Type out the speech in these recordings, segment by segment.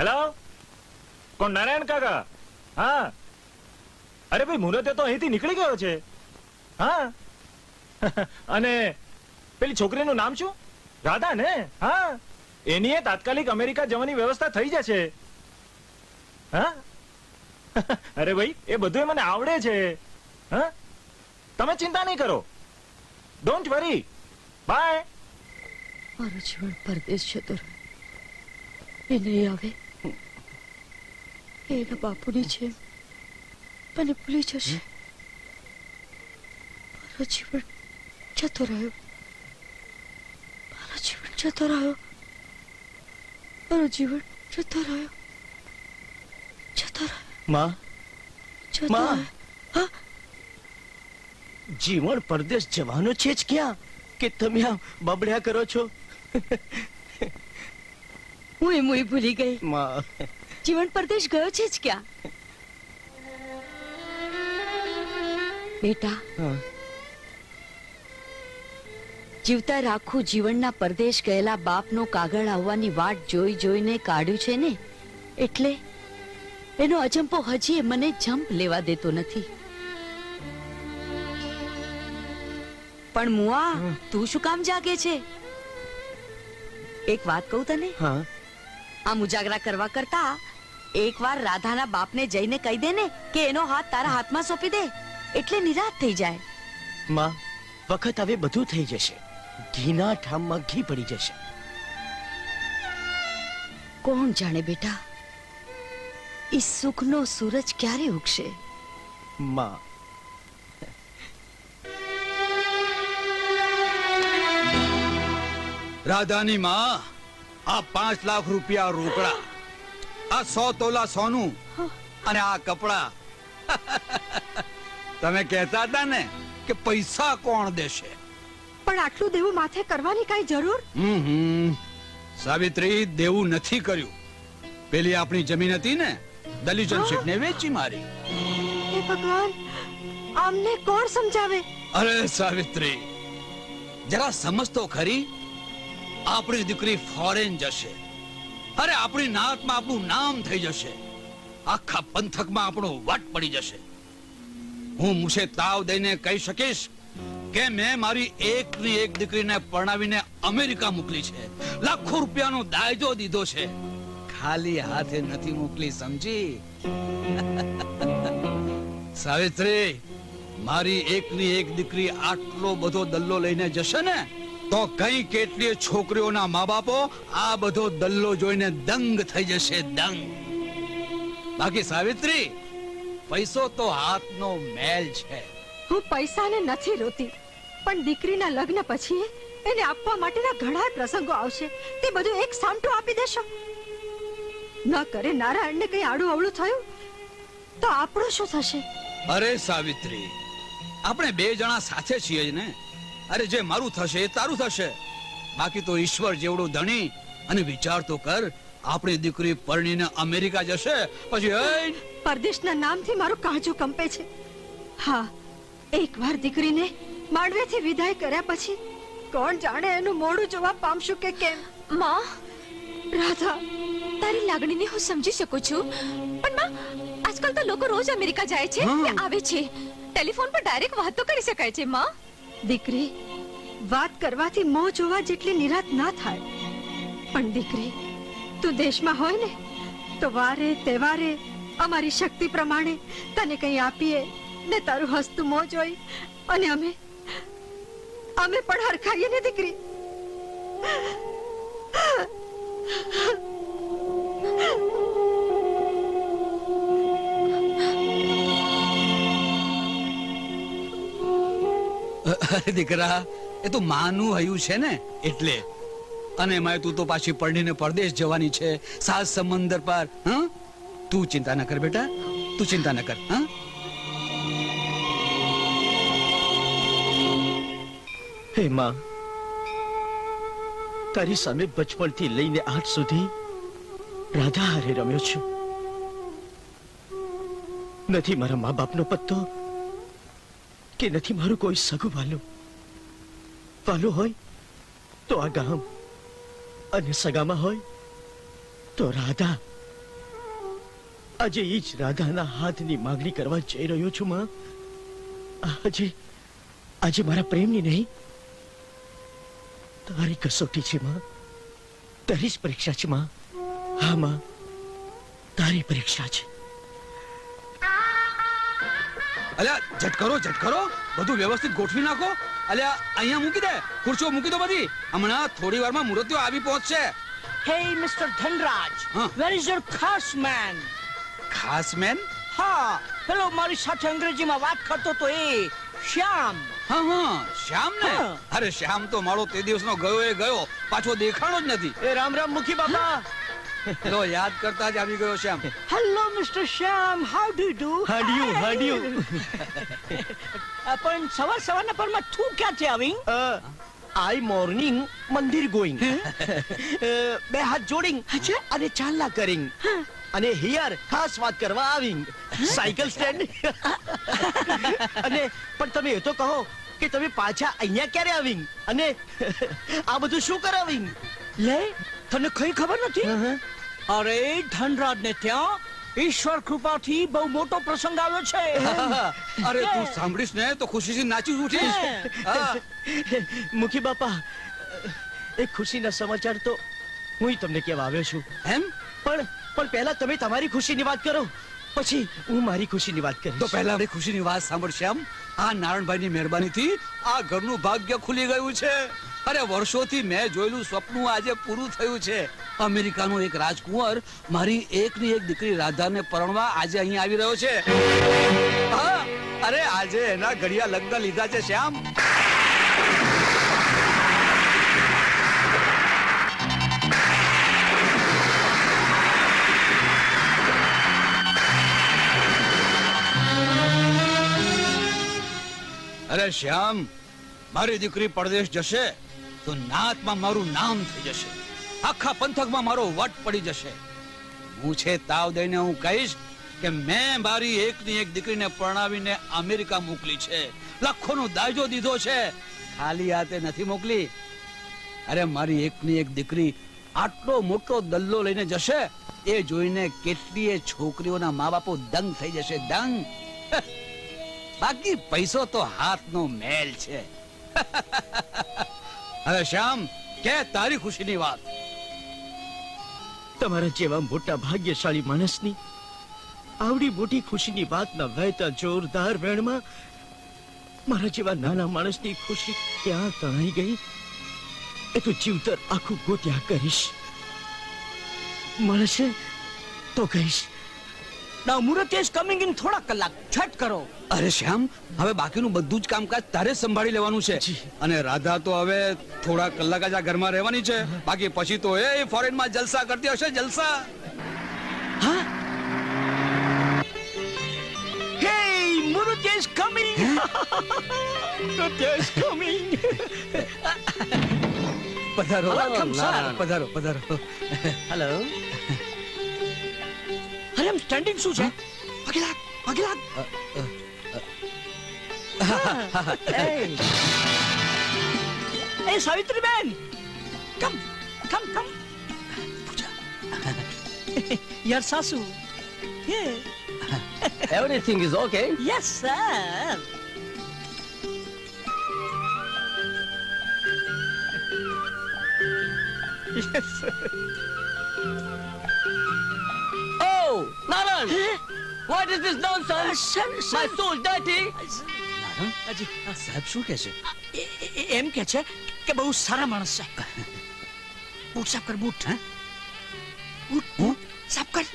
Hello કોણ નારાયણ કાકા? હા? અરે ભાઈ મુરતે તો અહીંથી નીકળી ગયો છે. હા? અને પેલી છોકરીનું નામ શું? રાધા ને? હા? એની એ તાત્કાલિક અમેરિકા જવાની વ્યવસ્થા થઈ જશે. હા? અરે ભાઈ, એ બધું મને આવડે છે. હા? તમે ચિંતા નહીં કરો. ડોન્ટ વરી બાય મારો જીવન પરદેશ જતો રહ્યો એ નહીં આવે. એના બાપુની છે મને ભૂલી જશે મારો જીવન જતો રહ્યો મારો જીવન જતો રહ્યો મારો જીવન જતો રહ્યો જતો રહ્યો માં માં. જીવણ પરદેશ જવાનો છે જ ક્યાં કે તમે આ બબડ્યા કરો છો હું એ મુઈ ભૂલી ગઈ માં જીવન પરદેશ ગયો છે જ ક્યાં? બેટા જીવતા રાખું જીવનના પરદેશ ગયેલા બાપનો કાગળ આવવાની વાટ જોઈ જોઈને કાઢ્યું છે ને? એટલે એનો અજંપો હજી મને જંપ લેવા દેતો નથી. પણ મુઆ તું શું કામ જાગે છે? એક વાત કહું તને? હા. આમ ઉજાગરા કરવા કરતા એકવાર રાધાના બાપને જઈને કહી દે ને કે એનો હાથ તારા હાથમાં સોંપી દે એટલે નિરાશ થઈ જાય. માં વખત હવે બધું થઈ જશે. ઘીના ઠામમાં ઘી પડી જશે. કોણ જાણે બેટા ઈ સુખનો સૂરજ ક્યારે ઉગશે? માં. રાધાની માં આ પાંચ લાખ રૂપિયા રોકડા. આ સો તોલા સોનું અને આ કપડા. તમે કહેતા હતા ને કે પૈસા કોણ દેશે? પણ આટલું દેવું માથે કરવાની કઈ જરૂર? હમ. સાવિત્રી દેવું નથી કર્યું. પેલી આપણી જમીન હતી ને દલીજન શેઠ ને વેચી મારી. હે ભગવાન આમને કોણ સમજાવે? અરે સાવિત્રી જરા સમજતો ખરી આપણી દીકરી ફોરેન જશે. અરે, આપણી નાતમાં આપણું નામ થઈ જશે. આખા પંથકમાં આપણો વટ પડી જશે. હું મુસે તાવ દઈને કહી શકીશ કે મેં મારી એકની એક દીકરીને પરણાવીને અમેરિકા મોકલી છે. લાખો રૂપિયાનો દાયજો દીધો છે. ખાલી હાથે નથી મોકલી, સમજી? સાવિત્રી, મારી એકની એક દીકરી આટલો બધો દલ્લો લઈને જશે ને? તો કઈ કેટલીય છોકરીઓના મા બાપો આ બધો દલ્લો જોઈને દંગ થઈ જશે દંગ. બાકી સાવિત્રી પૈસો તો હાથનો મેલ છે. હું પૈસાને નથી રોતી પણ દીકરીના લગ્ન પછી એને આપવા માટેના ઘણા પ્રસંગો આવશે. તે બધું એક સામટું આપી દેશો. ન કરે નારાયણને કઈ આડું અવળું થયું તો આપણું શું થશે? અરે સાવિત્રી આપણે બે જણા સાથે છીએ જ ને. અરે જે મારું થશે એ તારું થશે. બાકી તો ઈશ્વર જેવડો ધણી અને વિચાર તો કર આપણી દીકરી પરણીને અમેરિકા જશે પછી પરદેશના નામથી મારું કાજુ કંપે છે. હા એકવાર દીકરીને માંડવેથી વિદાય કર્યા પછી કોણ જાણે એનું મોડું જોવા પામશું કે કેમ? માં રાધા તારી લાગણીને હું સમજી શકું છું. પણ માં આજકાલ તો લોકો રોજ અમેરિકા જાય છે હા. આવે છે. ટેલિફોન પર ડાયરેક્ટ વાત તો કરી શકાય છે માં. દીકરી, વાત કરવાથી મોં જોવા જેટલી નિરાત ના થાય. પણ દીકરી, તું દેશમાં હોય ને, તો વારે, તહેવારે, અમારી શક્તિ પ્રમાણે તને કંઈ આપીએ, ને તારું હસતું મોં જોઈ, અને અમે અમે પણ હરખાઈએ ને દીકરી. અરે દીકરા એ તો માનું હયું છે ને. એટલે? અને એમાં તું તો પાછી પરણીને પરદેશ જવાની છે. સાસ સમંદર પાર હા? તું ચિંતા ન કર બેટા તું ચિંતા ન કર હા? હે માં તારી સામે બચપણથી લઈને આજ સુધી રાધા હારે રમ્યો છું. નથી મારા મા બાપનો પત્તો કે નથી મારું કોઈ સગું વાલું? વાલું હોય તો આ ગામ અને સગામાં હોય તો રાધા. આજે ઈ જ રાધાના હાથની માગણી કરવા જઈ રહ્યો છું, માં. આજે આજે મારા પ્રેમની નહીં. તારી કસોટી છે, માં. તારી જ પરીક્ષા છે, માં. હા, માં. તારી પરીક્ષા છે. અલ્યા ઝટકરો ઝટકરો બધું વ્યવસ્થિત ગોઠવી નાખો. અલ્યા અહીંયા મૂકી દે ખુરશીઓ મૂકી દો બધી. હમણાં થોડી વારમાં મૂર્તિઓ આવી પહોંચશે. હે mister Dhanraj where is your ખાસ મેન. ખાસ મેન? હા પેલો મારી સાથે અંગ્રેજીમાં વાત કરતો તો એ શ્યામ. હા હા શ્યામ ને? અરે શ્યામ તો મારો તે દિવસનો ગયો એ ગયો. પાછો દેખાણો જ નથી. એ રામ રામ મુખી બાપા. લો યાદ કરતા જ આવી ગયો Shyam. Hello mister Shyam how do do હાડિયું હાડિયું પણ સવાર સવારના પરમાં તું ક્યાંથી આવી આઈ મોર્નિંગ મંદિર ગોઈંગ. બે હાથ જોડિંગ અને ચાલના કરિંગ. અને હિયર ખાસ વાત કરવા આવિંગ. Cycle stand. અને પણ તમે એ તો કહો કે તમે પાછા અહીંયા ક્યારે આવિંગ? અને આ બધું શું કરાવિંગ? લે તને કઈ ખબર નથી? અરે ધનરાજ ને ત્યાં ઈશ્વર કૃપાથી બહુ મોટો પ્રસંગ આવ્યો છે. અરે તું સાંભળીશ ને તો ખુશીથી નાચી ઉઠીશ. હા. મુખી બાપા એ ખુશીના સમાચાર તો હું તમને કહેવા આવ્યો છું. એમ? પણ પણ પહેલા તમે તમારી ખુશીની વાત કરો. પછી હું મારી ખુશીની વાત કરીશ. તો પહેલા મારી ખુશીની વાત સાંભળશે એમ? આ નારાયણભાઈની મહેરબાનીથી આ ઘરનું ભાગ્ય ખુલી ગયું છે. અરે, વર્ષોથી મેં જોયેલું સ્વપ્ન આજે પૂરું થયું છે. અમેરિકાનો એક રાજકુંવર મારી એકની એક દીકરી રાધાને પરણવા આજે અહીં આવી રહ્યો છે. હા, અરે, આજે એના ઘડિયા લગ્ન લીધા છે, શ્યામ. અરે, શ્યામ, મારી દીકરી પરદેશ જશે? તો નાતમાં મારું નામ થઈ જશે. આખા પંથકમાં મારો વટ પડી જશે. હું છે તાવ દઈને હું કહીશ કે મેં મારી એકની એક દીકરીને પરણાવીને અમેરિકા મોકલી છે. લાખોનો દાજો દીધો છે. ખાલી હાથે નથી મોકલી. અરે મારી એકની એક દીકરી આટલો મોટો દલ્લો લઈને જશે, એ જોઈને કેટલીય છોકરીઓના મા બાપો દંગ થઈ જશે, દંગ. બાકી પૈસો તો હાથનો મેલ છે. હવે શ્યામ, કે તારી ખુશીની વાત? તમારા જેવા મોટા ભાગ્યશાળી માણસની આવડી મોટી ખુશીની વાતના વહેતા જોરદાર વેણમાં મારા જેવા નાના માણસની ખુશી ક્યાં તણાઈ ગઈ? એ તો જીવતર આખું ગોત્યા કરીશ. મળશે તો કહીશ ના મુહૂર્ત ઇઝ કમિંગ ઇન થોડા કલાક. છટ કરો. અરે શ્યામ હવે બાકીનું બધું જ કામકાજ તારે સંભાળી લેવાનું છે. અને રાધા તો હવે થોડા કલાક જ આ ઘરમાં રહેવાની છે. બાકી પછી તો એ ફોરેનમાં જલસા કરતી હશે જલસા. હે? મુહૂર્ત ઇઝ કમિંગ પધારો. Welcome, sir. પધારો પધારો. હેલો અરે એમ સ્ટેન્ડિંગ શું છે? પગે લાગ પગે લાગ એ Savitri ben come come. Come યાર સાસુ. Everything is okay yes sir Oh, Naran! What is this nonsense? My soul dirty! હજી સાહેબ શું કે છે એમ કે છે કે બહુ સારા માણસ છે બૂટ સાફ કર બૂટ હે? બૂટ બૂટ સાફ કર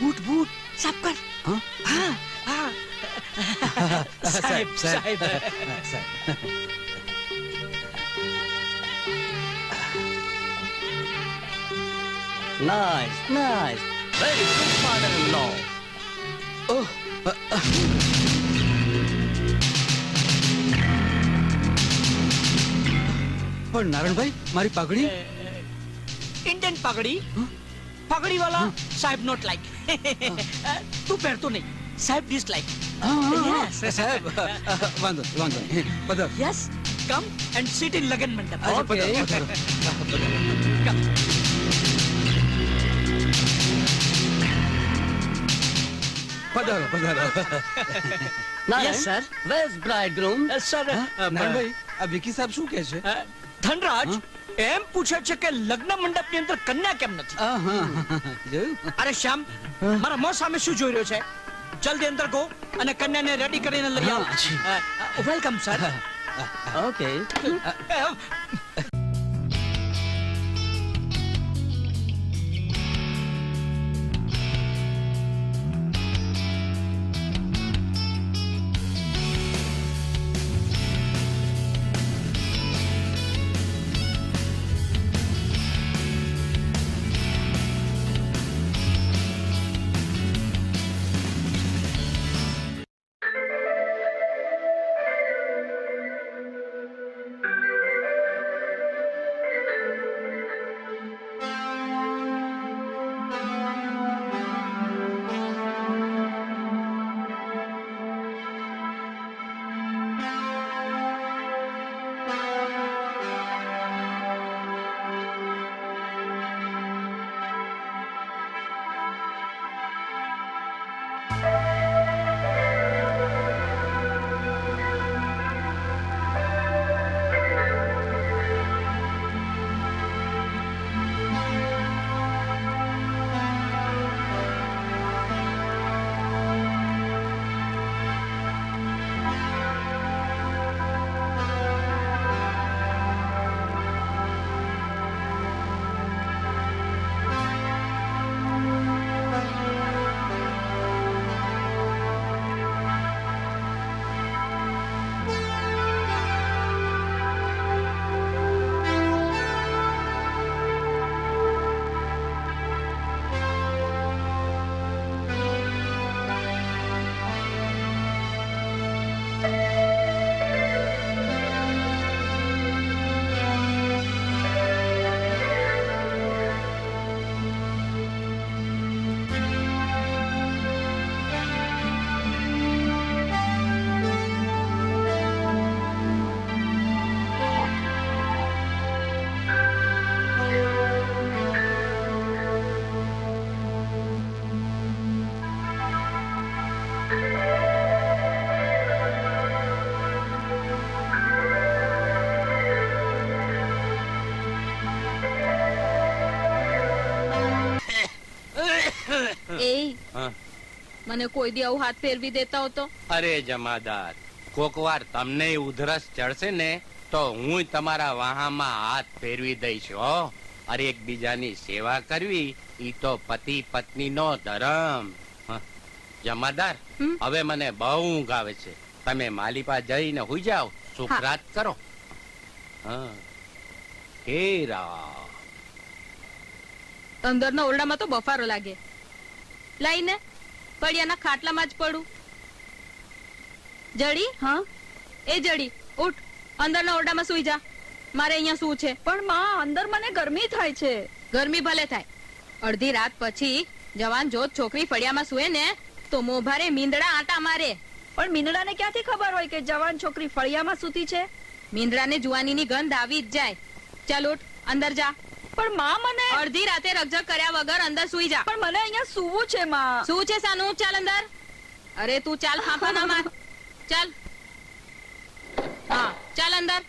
બૂટ બૂટ સાફ કર હા? હા હા સાહેબ સાહેબ Nice, nice. Very good father-in-law. પણ નારણભાઈ મારી પાઘડી? ઇન્ડિયન પાઘડી. પાઘડી વાલા સાહેબ નોટ લાઈક તું પહેરતો નહીં. સાહેબ ડિસલાઈક. સાહેબ વાંધો નહીં, વાંધો નહીં. Yes come and sit in લગન મંડપ આજે પધારો, પધારો. પધારો yes sir where's bridegroom sir Nanbhai આ વિકી સાહેબ શું કહે છે? ધનરાજ એમ પૂછે છે કે લગ્ન મંડપની અંદર કન્યા કેમ નથી. જોયું? અરે શ્યામ મારા મોં સામે શું જોઈ રહ્યો છે? જલ્દી અંદર ગો અને કન્યાને રેડી કરીને લઈ આવો. વેલકમ સર ઓકે મને કોઈ દી આવું હાથ ફેરવી દેતા હો તો? અરે જમાદાર કોક વાર તમને ઉધરસ ચડશે ને તો હું તમારા વાહામાં હાથ ફેરવી દઈશ હો. અરે એકબીજાની સેવા કરવી ઈ તો પતિ પત્ની નો ધર્મ જમાદાર હવે મને બહુ ઊંઘ આવે છે. તમે માલિપા જઈને હુઈ જાઓ સુખરાત કરો. હા. હે રા અંદરના ઓરડામાં તો બફારો લાગે. લાઈને? પડિયાના ખાટલામાં જ પડું. જડી? હા? એ જડી ઉઠ અંદરના ઓરડામાં સુઈ જા. મારે અહીંયા શું છે. પણ માં અંદર મને ગરમી થાય છે. ગરમી ભલે થાય. અડધી રાત પછી જવાન જોત છોકરી ફળિયામાં સુએ ને તો મોભારે મીંદડા આટા મારે. પણ મીંદડાને ક્યાંથી ખબર હોય કે જવાન છોકરી ફળિયામાં સૂતી છે? મીંદડાને જુવાનીની ગંધ આવી જ જાય. ચાલ ઉઠ અંદર જા. પણ માં મને અડધી રાતે રકઝક કર્યા વગર અંદર સુઈ જા. પણ મને અહીંયા સુવું છે માં. શું છે સાનું? ચાલ અંદર. અરે તું ચાલ ફાંફા ના માર. ચાલ. હા ચાલ અંદર.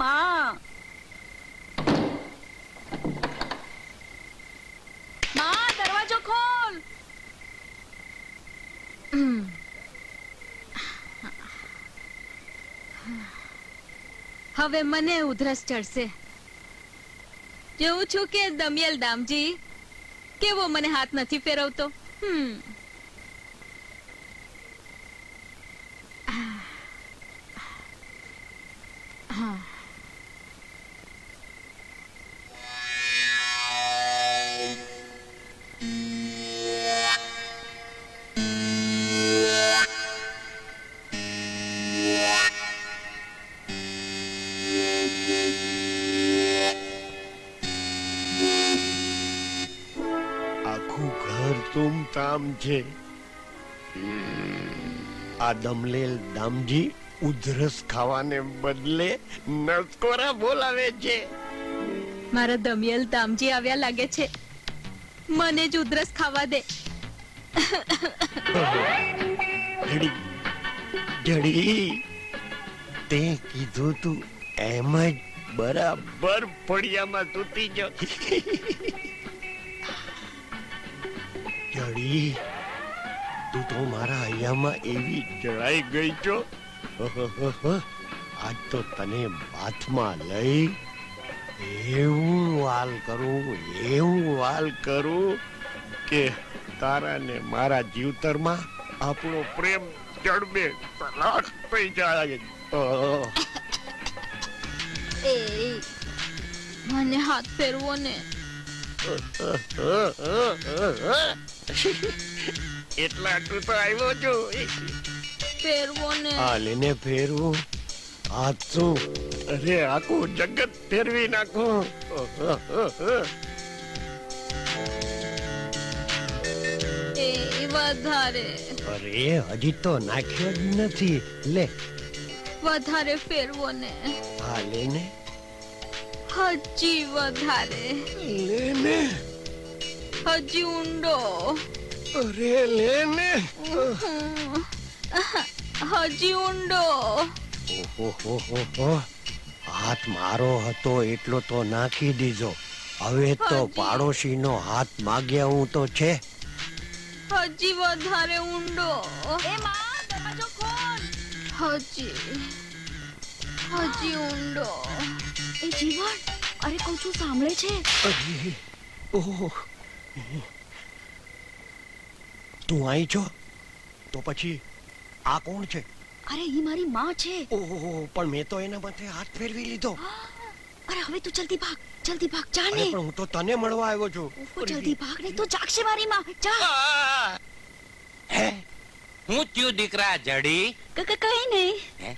માં. માં દરવાજો ખોલ. હવે મને ઉધરસ ચડશે. જોઉં છું કે દમિયલ દામજી કેવો મને હાથ નથી ફેરવતો? હમ. તામ છે. આ દમલેલ દામજી ઉધરસ ખાવાને બદલે નસકોરા બોલાવે છે. મારા દમિયલ દામજી આવ્યા લાગે છે. મને જ ઉધરસ ખાવા દે. જડી જડી તે કીધું તું એમ જ બરાબર ફળિયામાં તૂટી ગયો. જડી તું તો મારા અહીંયામાં એવી જળાઈ ગઈ છો. આજ તો તને બાથમાં લઈ એવું વાલ કરું એવું વાલ કરું કે તારા ને મારા જીવતરમાં આપણો પ્રેમ જડબે તલાક થઈ જાય. એ મને હાથ ફેરવો ને. એટલા આટલું તો આવ્યો છું. ફેરવો ને. હાલીને ફેરવું. શું? અરે આખું જગત ફેરવી નાખું. એ વધારે અરે હજી તો નાખ્યો જ નથી. લે. વધારે ફેરવો ને. હાલીને હજી વધારે. લેને હજી ઊંડો અરે લેને હજી ઊંડો ઓહોહોહો. હાથ મારો હતો એટલો તો નાખી દીધો હવે તો. પાડોશીનો હાથ માગ્યા હું તો છે હજી વધારે ઊંડો હજી હજી ઊંડો એ જીવન અરે કહું છું સાંભળે છે ઓહ. તું અહીં છો? તો પછી આ કોણ છે? અરે ઈ મારી માં છે. ઓહો પણ મેં તો એના માથે હાથ ફેરવી લીધો. અરે હવે તું જલ્દી ભાગ જલ્દી ભાગ જા ને. પણ હું તો તને મળવા આવ્યો છું. જલ્દી ભાગ ને તો જાગશે મારી માં જા. હે? હું ત્યુ દીકરા જડી? ક- ક- કઈ નહીં.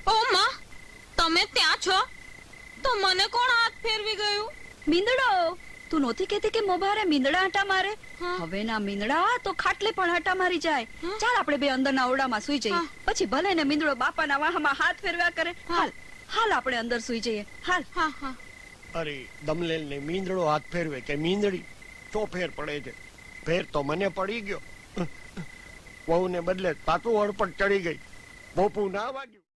ઓ માં તમે ત્યાં છો? તો મને કોણ હાથ ફેરવી ગયું? મીંદડો તું નહોતી કહેતી કે મોભારે મીંદડા આટા મારે? હવે ના મીંદડા તો ખાટલે પણ આટા મારી જાય. ચાલ આપણે બે અંદરના ઓરડામાં સુઈ જઈએ. પછી ભલે ને મીંદડો બાપાના વાહમાં હાથ ફેરવ્યા કરે. હાલ હાલ આપણે અંદર સુઈ જઈએ. હાલ. હા હા. અરે દમલેલ ને મીંદડો હાથ ફેરવે કે મીંદડી? તો ફેર પડે છે? ફેર તો મને પડી ગયો. વહુ ને બદલે તાતું હળપટ ચડી ગઈ. બોપુ ના વાગ્યું.